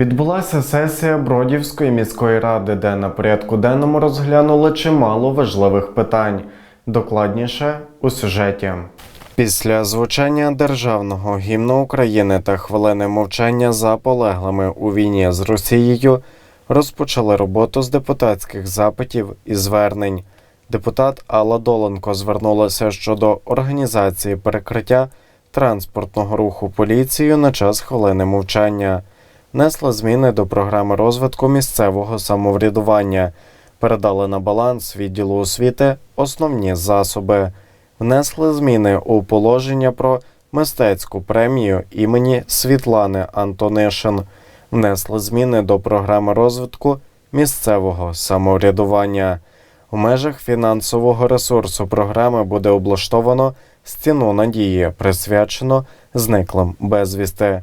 Відбулася сесія Бродівської міської ради, де на порядку денному розглянули чимало важливих питань. Докладніше у сюжеті. Після звучання державного гімну України та хвилини мовчання за полеглими у війні з Росією розпочали роботу з депутатських запитів і звернень. Депутат Алла Доленко звернулася щодо організації перекриття транспортного руху поліцією на час хвилини мовчання. Внесла зміни до програми розвитку місцевого самоврядування, передали на баланс відділу освіти основні засоби, внесли зміни у положення про мистецьку премію імені Світлани Антонишин, внесли зміни до програми розвитку місцевого самоврядування. У межах фінансового ресурсу програми буде облаштовано стіну надії, присвячено зниклим безвісти.